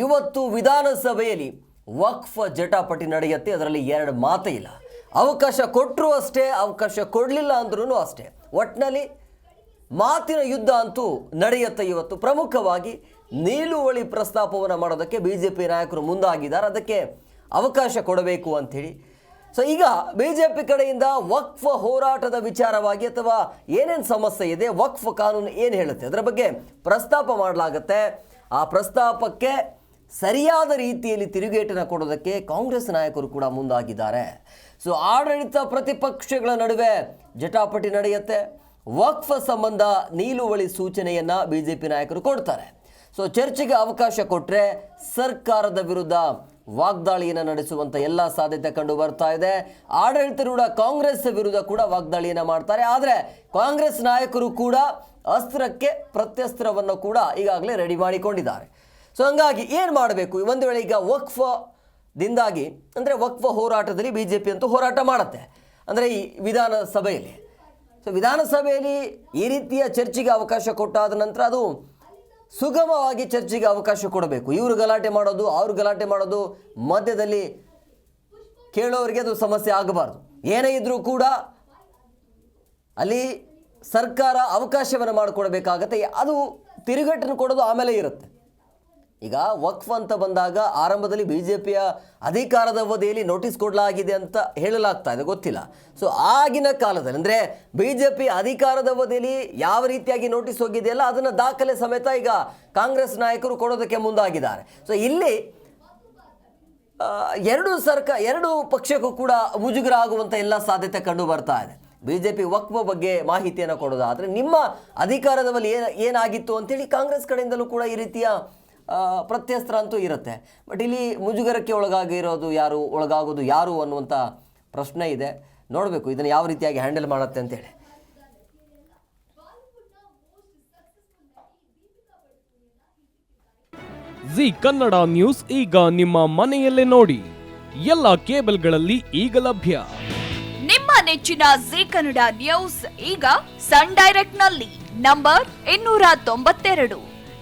ಇವತ್ತು ವಿಧಾನಸಭೆಯಲ್ಲಿ ವಕ್ಫ್ ಜಟಾಪಟಿ ನಡೆಯುತ್ತೆ, ಅದರಲ್ಲಿ ಎರಡು ಮಾತೇ ಇಲ್ಲ ಅವಕಾಶ ಕೊಟ್ಟರು ಅಷ್ಟೇ, ಅವಕಾಶ ಕೊಡಲಿಲ್ಲ ಅಂದ್ರೂ ಅಷ್ಟೇ. ಒಟ್ಟಿನಲ್ಲಿ ಮಾತಿನ ಯುದ್ಧ ಅಂತೂ ನಡೆಯುತ್ತೆ ಇವತ್ತು. ಪ್ರಮುಖವಾಗಿ ನೀಲುವಳಿ ಪ್ರಸ್ತಾಪವನ್ನು ಮಾಡೋದಕ್ಕೆ ಬಿ ಜೆ ಪಿ ನಾಯಕರು ಮುಂದಾಗಿದ್ದಾರೆ. ಅದಕ್ಕೆ ಅವಕಾಶ ಕೊಡಬೇಕು ಅಂಥೇಳಿ. ಸೊ ಈಗ ಬಿ ಜೆ ಪಿ ಕಡೆಯಿಂದ ವಕ್ಫ್ ಹೋರಾಟದ ವಿಚಾರವಾಗಿ ಅಥವಾ ಏನೇನು ಸಮಸ್ಯೆ ಇದೆ, ವಕ್ಫ್ ಕಾನೂನು ಏನು ಹೇಳುತ್ತೆ, ಅದರ ಬಗ್ಗೆ ಪ್ರಸ್ತಾಪ ಮಾಡಲಾಗತ್ತೆ. ಆ ಪ್ರಸ್ತಾಪಕ್ಕೆ ಸರಿಯಾದ ರೀತಿಯಲ್ಲಿ ತಿರುಗೇಟನ್ನು ಕೊಡೋದಕ್ಕೆ ಕಾಂಗ್ರೆಸ್ ನಾಯಕರು ಕೂಡ ಮುಂದಾಗಿದ್ದಾರೆ. ಸೊ ಆಡಳಿತ ಪ್ರತಿಪಕ್ಷಗಳ ನಡುವೆ ಜಟಾಪಟಿ ನಡೆಯುತ್ತೆ. ವಕ್ಫ್ ಸಂಬಂಧ ನೀಲುವಳಿ ಸೂಚನೆಯನ್ನು ಬಿ ಜೆ ಪಿ ನಾಯಕರು ಕೊಡ್ತಾರೆ. ಸೊ ಚರ್ಚೆಗೆ ಅವಕಾಶ ಕೊಟ್ಟರೆ ಸರ್ಕಾರದ ವಿರುದ್ಧ ವಾಗ್ದಾಳಿಯನ್ನು ನಡೆಸುವಂಥ ಎಲ್ಲ ಸಾಧ್ಯತೆ ಕಂಡು ಬರ್ತಾ ಇದೆ. ಆಡಳಿತಾರೂಢ ಕಾಂಗ್ರೆಸ್ ವಿರುದ್ಧ ಕೂಡ ವಾಗ್ದಾಳಿಯನ್ನು ಮಾಡ್ತಾರೆ. ಆದರೆ ಕಾಂಗ್ರೆಸ್ ನಾಯಕರು ಕೂಡ ಅಸ್ತ್ರಕ್ಕೆ ಪ್ರತ್ಯಸ್ತ್ರವನ್ನು ಕೂಡ ಈಗಾಗಲೇ ರೆಡಿ ಮಾಡಿಕೊಂಡಿದ್ದಾರೆ. ಸೊ ಹಂಗಾಗಿ ಏನು ಮಾಡಬೇಕು? ಒಂದು ವೇಳೆ ಈಗ ವಕ್ಫ ದಿಂದಾಗಿ, ಅಂದರೆ ವಕ್ಫ ಹೋರಾಟದಲ್ಲಿ ಬಿ ಜೆ ಪಿ ಅಂತೂ ಹೋರಾಟ ಮಾಡುತ್ತೆ. ಅಂದರೆ ಈ ವಿಧಾನಸಭೆಯಲ್ಲಿ. ಸೊ ವಿಧಾನಸಭೆಯಲ್ಲಿ ಈ ರೀತಿಯ ಚರ್ಚೆಗೆ ಅವಕಾಶ ಕೊಟ್ಟಾದ ನಂತರ ಅದು ಸುಗಮವಾಗಿ ಚರ್ಚೆಗೆ ಅವಕಾಶ ಕೊಡಬೇಕು. ಇವರು ಗಲಾಟೆ ಮಾಡೋದು, ಅವ್ರು ಗಲಾಟೆ ಮಾಡೋದು ಮಧ್ಯದಲ್ಲಿ ಕೇಳೋರಿಗೆ ಅದು ಸಮಸ್ಯೆ ಆಗಬಾರ್ದು. ಏನೇ ಇದ್ದರೂ ಕೂಡ ಅಲ್ಲಿ ಸರ್ಕಾರ ಅವಕಾಶವನ್ನು ಮಾಡಿಕೊಡ್ಬೇಕಾಗತ್ತೆ. ಅದು ತಿರುಗೇಟನ್ನು ಕೊಡೋದು ಆಮೇಲೆ ಇರುತ್ತೆ. ಈಗ ವಕ್ಫ್ ಅಂತ ಬಂದಾಗ ಆರಂಭದಲ್ಲಿ ಬಿ ಜೆ ಪಿಯ ಅಧಿಕಾರದ ಅವಧಿಯಲ್ಲಿ ನೋಟಿಸ್ ಕೊಡಲಾಗಿದೆ ಅಂತ ಹೇಳಲಾಗ್ತಾ ಇದೆ, ಗೊತ್ತಿಲ್ಲ. ಸೊ ಆಗಿನ ಕಾಲದಲ್ಲಿ, ಅಂದರೆ ಬಿ ಜೆ ಪಿ ಅಧಿಕಾರದ ಅವಧಿಯಲ್ಲಿ ಯಾವ ರೀತಿಯಾಗಿ ನೋಟಿಸ್ ಹೋಗಿದೆಯಲ್ಲ, ಅದನ್ನು ದಾಖಲೆ ಸಮೇತ ಈಗ ಕಾಂಗ್ರೆಸ್ ನಾಯಕರು ಕೊಡೋದಕ್ಕೆ ಮುಂದಾಗಿದ್ದಾರೆ. ಸೊ ಇಲ್ಲಿ ಎರಡು ಸರ್ಕಾರ ಎರಡು ಪಕ್ಷಕ್ಕೂ ಕೂಡ ಮುಜುಗರ ಆಗುವಂಥ ಎಲ್ಲ ಸಾಧ್ಯತೆ ಕಂಡು ಬರ್ತಾ ಇದೆ. ಬಿ ಜೆ ಪಿ ವಕ್ಫ ಬಗ್ಗೆ ಮಾಹಿತಿಯನ್ನು ಕೊಡೋದಾದರೆ, ನಿಮ್ಮ ಅಧಿಕಾರದಲ್ಲಿ ಏನು, ಏನಾಗಿತ್ತು ಅಂತೇಳಿ ಕಾಂಗ್ರೆಸ್ ಕಡೆಯಿಂದಲೂ ಕೂಡ ಈ ರೀತಿಯ ಪ್ರತ್ಯಸ್ತ್ರ ಅಂತೂ ಇರುತ್ತೆ. ಬಟ್ ಇಲ್ಲಿ ಮುಜುಗರಕ್ಕೆ ಒಳಗಾಗಿರೋದು ಯಾರು ಒಳಗಾಗೋದು ಯಾರು ಅನ್ನುವಂಥ ಪ್ರಶ್ನೆ ಇದೆ. ನೋಡಬೇಕು ಇದನ್ನು ಯಾವ ರೀತಿಯಾಗಿ ಹ್ಯಾಂಡಲ್ ಮಾಡುತ್ತೆ ಅಂತೇಳಿ. ಜಿ ಕನ್ನಡ ನ್ಯೂಸ್ ಈಗ ನಿಮ್ಮ ಮನೆಯಲ್ಲೇ ನೋಡಿ. ಎಲ್ಲ ಕೇಬಲ್ಗಳಲ್ಲಿ ಈಗ ಲಭ್ಯ. ನಿಮ್ಮ ನೆಚ್ಚಿನ ಜಿ ಕನ್ನಡ ನ್ಯೂಸ್ ಈಗ ಸನ್ ಡೈರೆಕ್ಟ್ನಲ್ಲಿ ನಂಬರ್ ಇನ್ನೂರ ತೊಂಬತ್ತೆರಡು.